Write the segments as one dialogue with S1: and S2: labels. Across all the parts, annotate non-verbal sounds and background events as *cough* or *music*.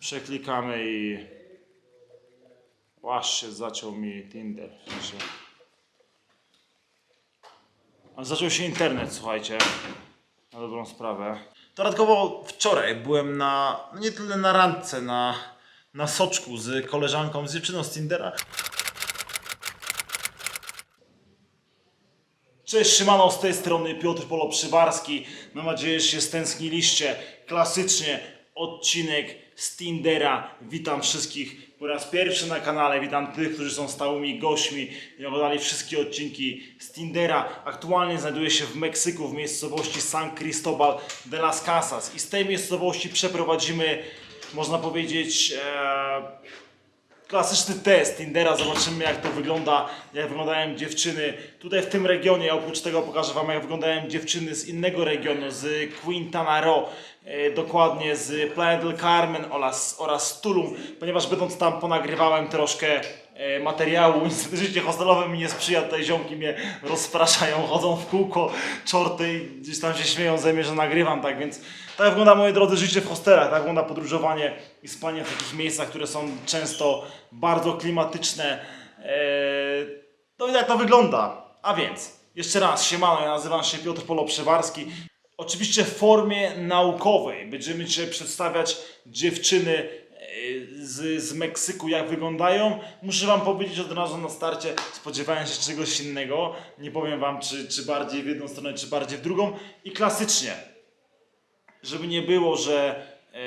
S1: Przeklikamy i... Łaż się zaciął mi Tinder. Zaczął się internet, słuchajcie. Na dobrą sprawę. Dodatkowo wczoraj byłem na, no nie tyle na randce, na, na soczku z koleżanką, z dziewczyną z Tindera. Cześć, Szymano, z tej strony Piotr Polo Przywarski. Mam nadzieję, że się stęskniliście. Klasycznie odcinek z Tindera. Witam wszystkich po raz pierwszy na kanale. Witam tych, którzy są stałymi gośćmi i oglądali wszystkie odcinki z Tindera. Aktualnie znajduję się w Meksyku, w miejscowości San Cristobal de las Casas. I z tej miejscowości przeprowadzimy, można powiedzieć, e, klasyczny test Tindera, zobaczymy jak to wygląda, jak wyglądają dziewczyny tutaj w tym regionie. Oprócz tego pokażę Wam jak wyglądają dziewczyny z innego regionu, z Quintana Roo, e, dokładnie z Playa del Carmen oraz, oraz Tulum, ponieważ będąc tam ponagrywałem troszkę materiału. Niestety *laughs* życie hostelowe mi nie sprzyja, tutaj ziomki mnie rozpraszają, chodzą w kółko, czorty i gdzieś tam się śmieją ze mnie, że nagrywam, tak więc tak wygląda moje drodzy życie w hostelach, tak wygląda podróżowanie i spanie w takich miejscach, które są często bardzo klimatyczne. Eee, no i tak to wygląda. A więc, jeszcze raz, siemano, ja nazywam się Piotr Polo Przewarski. Oczywiście w formie naukowej będziemy dzisiaj przedstawiać dziewczyny e, z, z Meksyku, jak wyglądają. Muszę Wam powiedzieć od razu na starcie, spodziewałem się czegoś innego. Nie powiem Wam, czy, czy bardziej w jedną stronę, czy bardziej w drugą. I klasycznie, żeby nie było, że e,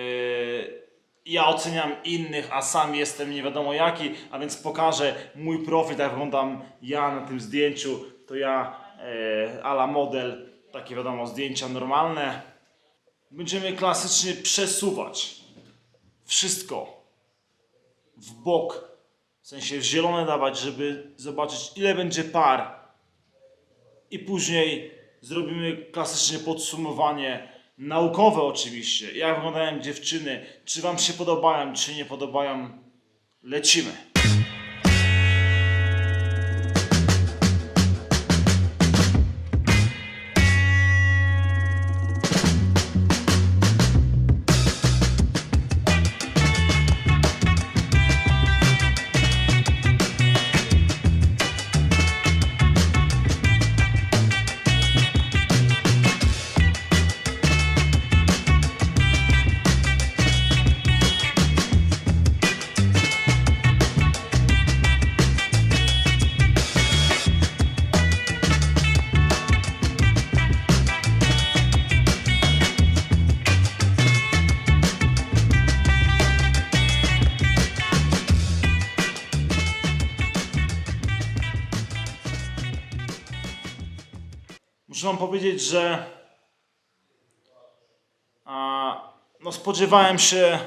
S1: ja oceniam innych, a sam jestem nie wiadomo jaki, a więc pokażę mój profil, jak wyglądam ja na tym zdjęciu. To ja e, ala model, takie wiadomo zdjęcia normalne. Będziemy klasycznie przesuwać wszystko w bok, w sensie w zielone dawać, żeby zobaczyć ile będzie par i później zrobimy klasycznie podsumowanie naukowe oczywiście, jak wyglądają dziewczyny, czy wam się podobają, czy nie podobają. Lecimy. Muszę wam powiedzieć, że a, no spodziewałem się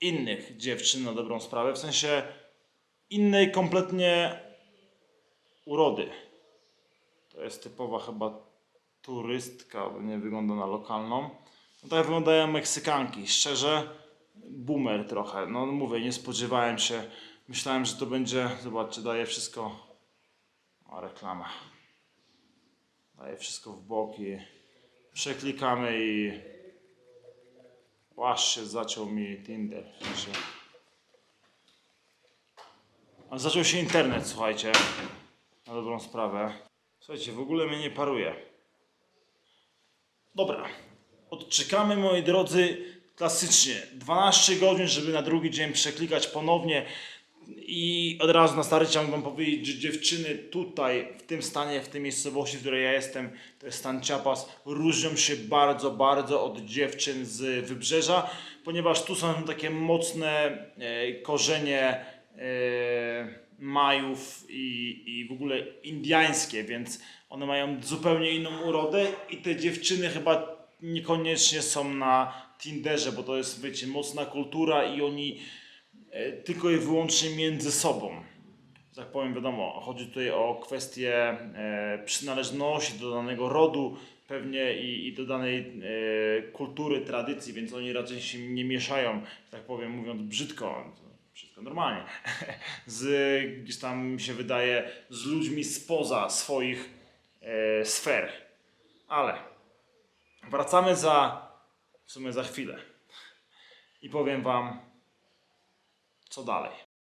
S1: innych dziewczyn na dobrą sprawę, w sensie innej kompletnie urody. To jest typowa chyba turystka, bo nie wygląda na lokalną. No tak wyglądają Meksykanki. Szczerze, boomer trochę. No mówię, nie spodziewałem się. Myślałem, że to będzie, zobaczcie, daje wszystko. O, reklama. Daje wszystko w bok i przeklikamy i łaż się zaciął mi Tinder. A Zaczął się internet, słuchajcie. Na dobrą sprawę. Słuchajcie, w ogóle mnie nie paruje. Dobra. Odczekamy, moi drodzy, klasycznie 12 godzin, żeby na drugi dzień przeklikać ponownie. I od razu na stary chciałbym wam powiedzieć, że dziewczyny tutaj, w tym stanie, w tej miejscowości, w której ja jestem, to jest stan Chiapas, różnią się bardzo, bardzo od dziewczyn z wybrzeża, ponieważ tu są takie mocne e, korzenie e, Majów i, i w ogóle indiańskie, więc one mają zupełnie inną urodę i te dziewczyny chyba niekoniecznie są na Tinderze, bo to jest, wiecie, mocna kultura i oni tylko i wyłącznie między sobą. Tak powiem, wiadomo, chodzi tutaj o kwestię e, przynależności do danego rodu, pewnie i, i do danej e, kultury, tradycji, więc oni raczej się nie mieszają, tak powiem, mówiąc brzydko, wszystko normalnie, *laughs* z gdzieś tam mi się wydaje, z ludźmi spoza swoich e, sfer. Ale wracamy za w sumie za chwilę. i powiem Wam, co dalej.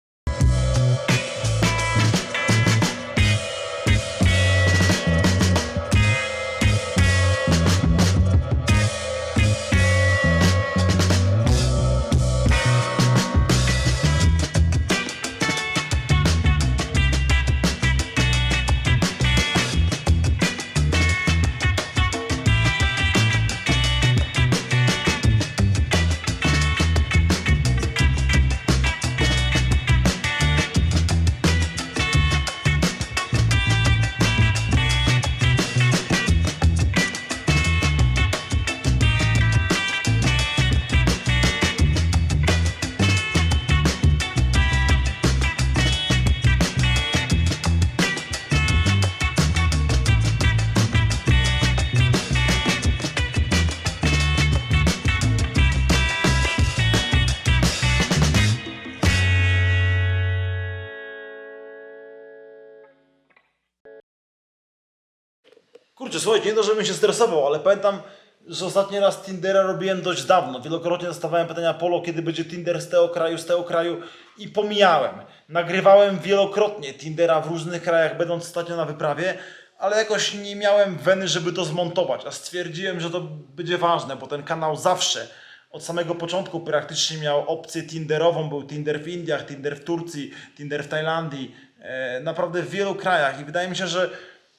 S1: Kurczę, słuchajcie, nie to, żebym się stresował, ale pamiętam, że ostatni raz Tindera robiłem dość dawno. Wielokrotnie dostawałem pytania Polo, kiedy będzie Tinder z tego kraju, z tego kraju i pomijałem. Nagrywałem wielokrotnie Tindera w różnych krajach, będąc ostatnio na wyprawie, ale jakoś nie miałem weny, żeby to zmontować, a stwierdziłem, że to będzie ważne, bo ten kanał zawsze od samego początku praktycznie miał opcję Tinderową. Był Tinder w Indiach, Tinder w Turcji, Tinder w Tajlandii, e, naprawdę w wielu krajach i wydaje mi się, że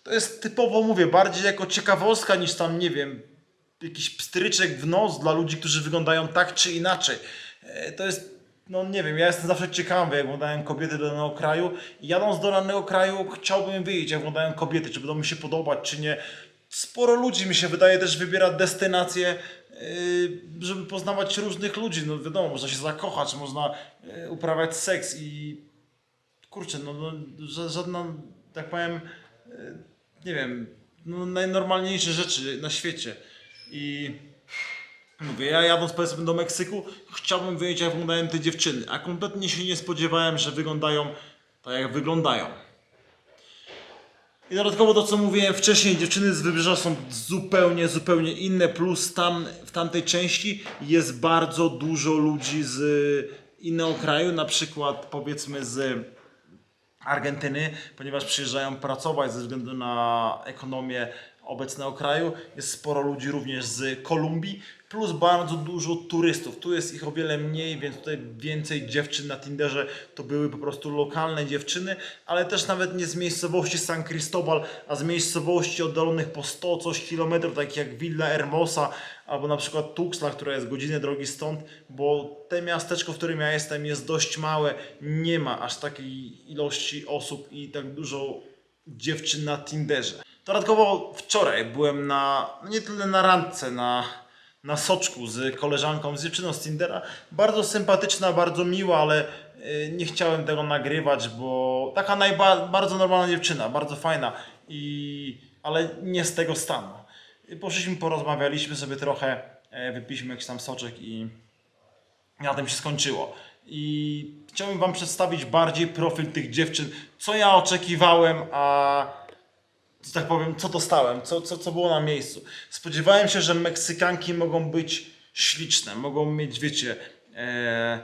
S1: to jest typowo, mówię, bardziej jako ciekawostka niż tam, nie wiem, jakiś pstryczek w nos dla ludzi, którzy wyglądają tak czy inaczej. E, To jest, no nie wiem, ja jestem zawsze ciekawy, jak wyglądają kobiety do danego kraju i jadąc do danego kraju chciałbym wiedzieć, jak wyglądają kobiety, czy będą mi się podobać, czy nie. Sporo ludzi, mi się wydaje, też wybiera destynacje, yy, żeby poznawać różnych ludzi. No wiadomo, można się zakochać, można yy, uprawiać seks i kurczę, no, no ża- żadna, tak powiem, nie wiem, no, najnormalniejsze rzeczy na świecie. I mówię, ja jadąc powiedzmy do Meksyku, chciałbym wiedzieć, jak wyglądają te dziewczyny, a kompletnie się nie spodziewałem, że wyglądają tak, jak wyglądają. I dodatkowo to, co mówiłem wcześniej, dziewczyny z wybrzeża są zupełnie, zupełnie inne, plus tam, w tamtej części jest bardzo dużo ludzi z innego kraju, na przykład powiedzmy z Argentyny, ponieważ przyjeżdżają pracować ze względu na ekonomię obecnego kraju. Jest sporo ludzi również z Kolumbii, plus bardzo dużo turystów. Tu jest ich o wiele mniej, więc tutaj więcej dziewczyn na Tinderze to były po prostu lokalne dziewczyny, ale też nawet nie z miejscowości San Cristobal, a z miejscowości oddalonych po 100 coś kilometrów, takich jak Villa Hermosa albo na przykład Tuxtla, która jest godzinę drogi stąd, bo te miasteczko, w którym ja jestem jest dość małe, nie ma aż takiej ilości osób i tak dużo dziewczyn na Tinderze. Dodatkowo wczoraj byłem na, no nie tyle na randce, na, na soczku z koleżanką, z dziewczyną z Tindera. Bardzo sympatyczna, bardzo miła, ale y, nie chciałem tego nagrywać, bo taka najba, bardzo normalna dziewczyna, bardzo fajna, i, ale nie z tego stanu. Poszliśmy, porozmawialiśmy sobie trochę, e, wypiliśmy jakiś tam soczek i na tym się skończyło. I chciałbym Wam przedstawić bardziej profil tych dziewczyn, co ja oczekiwałem, a tak powiem, co dostałem, co, co, co było na miejscu. Spodziewałem się, że Meksykanki mogą być śliczne, mogą mieć, wiecie, e,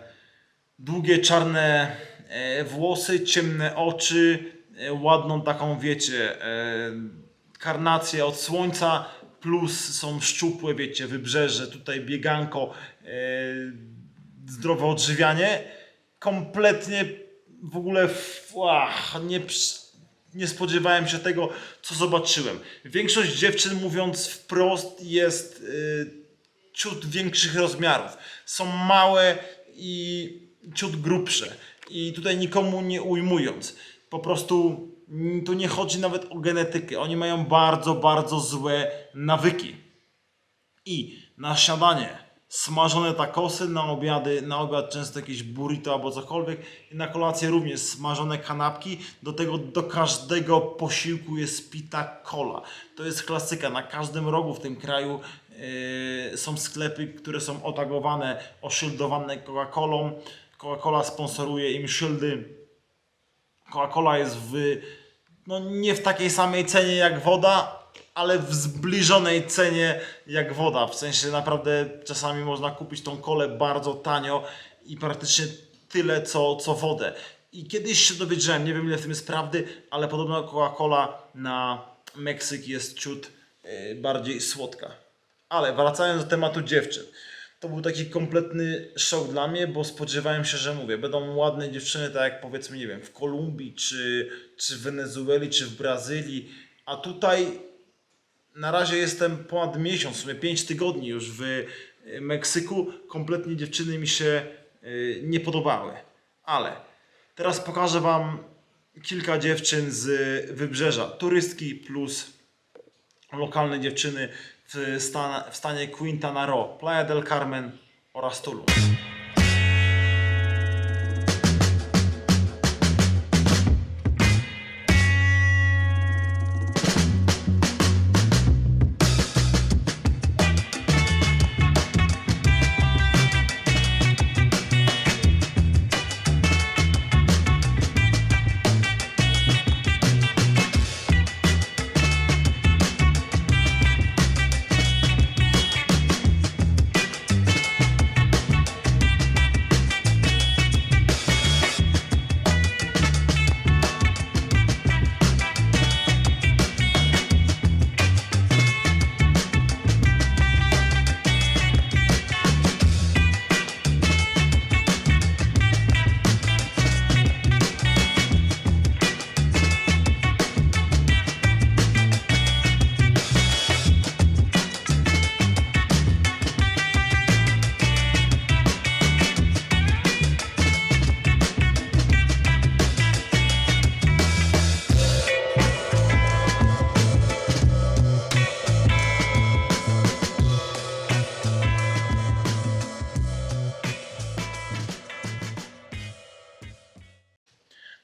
S1: długie czarne e, włosy, ciemne oczy, e, ładną taką, wiecie, e, karnację od słońca, plus są szczupłe, wiecie, wybrzeże, tutaj bieganko, e, zdrowe odżywianie. Kompletnie w ogóle, w, ach, nie, przy- nie spodziewałem się tego, co zobaczyłem. Większość dziewczyn, mówiąc wprost, jest y, ciut większych rozmiarów. Są małe i ciut grubsze. I tutaj nikomu nie ujmując. Po prostu tu nie chodzi nawet o genetykę. Oni mają bardzo, bardzo złe nawyki. I na śniadanie smażone takosy, na obiady, na obiad często jakieś burrito albo cokolwiek i na kolację również smażone kanapki. Do tego do każdego posiłku jest pita cola. To jest klasyka. Na każdym rogu w tym kraju yy, są sklepy, które są otagowane, oszyldowane Coca-Colą. Coca-Cola sponsoruje im szyldy. Coca-Cola jest w, no nie w takiej samej cenie jak woda, ale w zbliżonej cenie jak woda. W sensie naprawdę czasami można kupić tą kolę bardzo tanio i praktycznie tyle co, co wodę. I kiedyś się dowiedziałem, nie wiem ile w tym jest prawdy, ale podobno Coca-Cola na Meksyk jest ciut yy, bardziej słodka. Ale wracając do tematu dziewczyn. To był taki kompletny szok dla mnie, bo spodziewałem się, że mówię, będą ładne dziewczyny, tak jak powiedzmy, nie wiem, w Kolumbii, czy, czy w Wenezueli, czy w Brazylii, a tutaj na razie jestem ponad miesiąc, w sumie 5 tygodni już w y, Meksyku. Kompletnie dziewczyny mi się y, nie podobały. Ale teraz pokażę Wam kilka dziewczyn z wybrzeża. Turystki plus lokalne dziewczyny w, stan, w stanie Quintana Roo, Playa del Carmen oraz Tulum.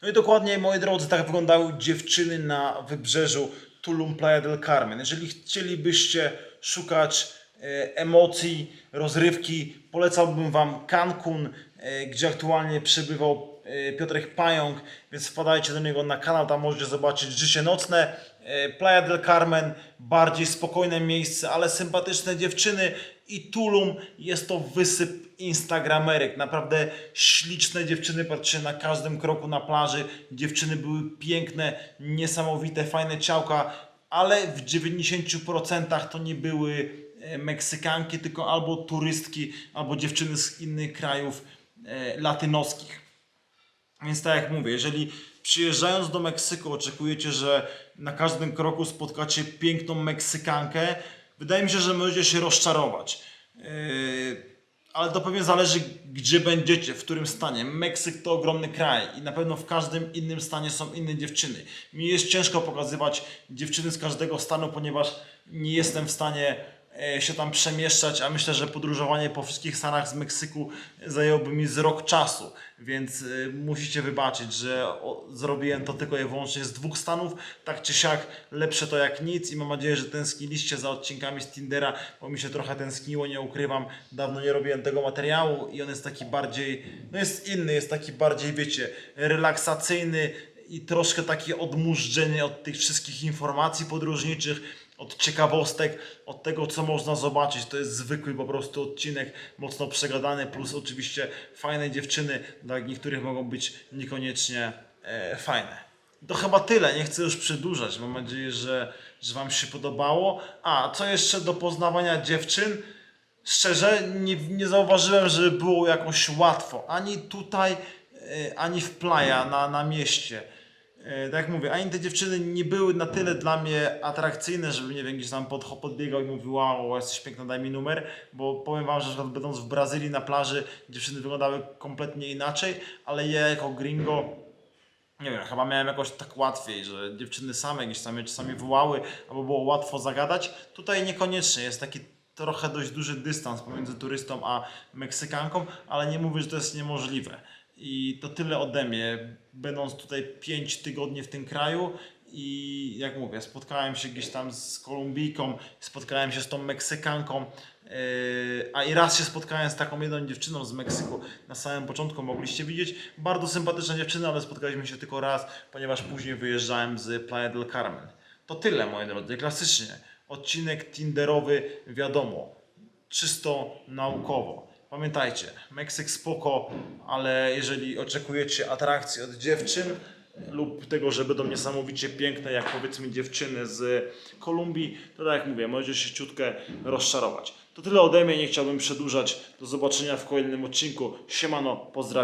S1: No i dokładnie, moi drodzy, tak wyglądały dziewczyny na wybrzeżu Tulum Playa del Carmen. Jeżeli chcielibyście szukać e, emocji, rozrywki, polecałbym Wam Cancun, e, gdzie aktualnie przebywał e, Piotrek Pająk, więc wpadajcie do niego na kanał, tam możecie zobaczyć życie nocne. E, Playa del Carmen, bardziej spokojne miejsce, ale sympatyczne dziewczyny i Tulum jest to wysyp instagramerek. Naprawdę śliczne dziewczyny, patrzcie na każdym kroku na plaży. Dziewczyny były piękne, niesamowite, fajne ciałka, ale w 90% to nie były e, Meksykanki, tylko albo turystki, albo dziewczyny z innych krajów e, latynoskich. Więc tak jak mówię, jeżeli przyjeżdżając do Meksyku oczekujecie, że na każdym kroku spotkacie piękną Meksykankę, wydaje mi się, że możecie się rozczarować. Yy, ale to pewnie zależy, gdzie będziecie, w którym stanie. Meksyk to ogromny kraj i na pewno w każdym innym stanie są inne dziewczyny. Mi jest ciężko pokazywać dziewczyny z każdego stanu, ponieważ nie jestem w stanie się tam przemieszczać, a myślę, że podróżowanie po wszystkich stanach z Meksyku zajęłoby mi z rok czasu, więc y, musicie wybaczyć, że zrobiłem to tylko i wyłącznie z dwóch stanów, tak czy siak lepsze to jak nic i mam nadzieję, że tęskniliście za odcinkami z Tindera, bo mi się trochę tęskniło, nie ukrywam, dawno nie robiłem tego materiału i on jest taki bardziej, no jest inny, jest taki bardziej, wiecie, relaksacyjny i troszkę taki odmurzczenie od tych wszystkich informacji podróżniczych, od ciekawostek, od tego, co można zobaczyć. To jest zwykły po prostu odcinek, mocno przegadany, plus oczywiście fajne dziewczyny, dla niektórych mogą być niekoniecznie e, fajne. To chyba tyle, nie chcę już przedłużać. Mam nadzieję, że, że Wam się podobało. A, co jeszcze do poznawania dziewczyn? Szczerze, nie, nie zauważyłem, że było jakoś łatwo. Ani tutaj, e, ani w playa na, na mieście. E, tak jak mówię, ani te dziewczyny nie były na tyle dla mnie atrakcyjne, żeby nie wiem, gdzieś tam pod, podbiegał i mówił, wow, jesteś piękna, daj mi numer, bo powiem wam, że na przykład będąc w Brazylii na plaży, dziewczyny wyglądały kompletnie inaczej, ale ja jako gringo, nie wiem, chyba miałem jakoś tak łatwiej, że dziewczyny same gdzieś tam mnie czasami wołały, albo było łatwo zagadać. Tutaj niekoniecznie, jest taki trochę dość duży dystans pomiędzy turystą a Meksykanką, ale nie mówię, że to jest niemożliwe. I to tyle ode mnie, będąc tutaj 5 tygodni w tym kraju i jak mówię, spotkałem się gdzieś tam z Kolumbijką, spotkałem się z tą Meksykanką, yy, a i raz się spotkałem z taką jedną dziewczyną z Meksyku na samym początku, mogliście widzieć. Bardzo sympatyczna dziewczyna, ale spotkaliśmy się tylko raz, ponieważ później wyjeżdżałem z Playa del Carmen. To tyle, moi drodzy, klasycznie. Odcinek Tinderowy, wiadomo, czysto naukowo. Pamiętajcie, Meksyk spoko, ale jeżeli oczekujecie atrakcji od dziewczyn lub tego, że będą niesamowicie piękne, jak powiedzmy dziewczyny z Kolumbii, to tak jak mówię, możecie się ciutkę rozczarować. To tyle ode mnie, nie chciałbym przedłużać. Do zobaczenia w kolejnym odcinku. Siemano, pozdrawiam.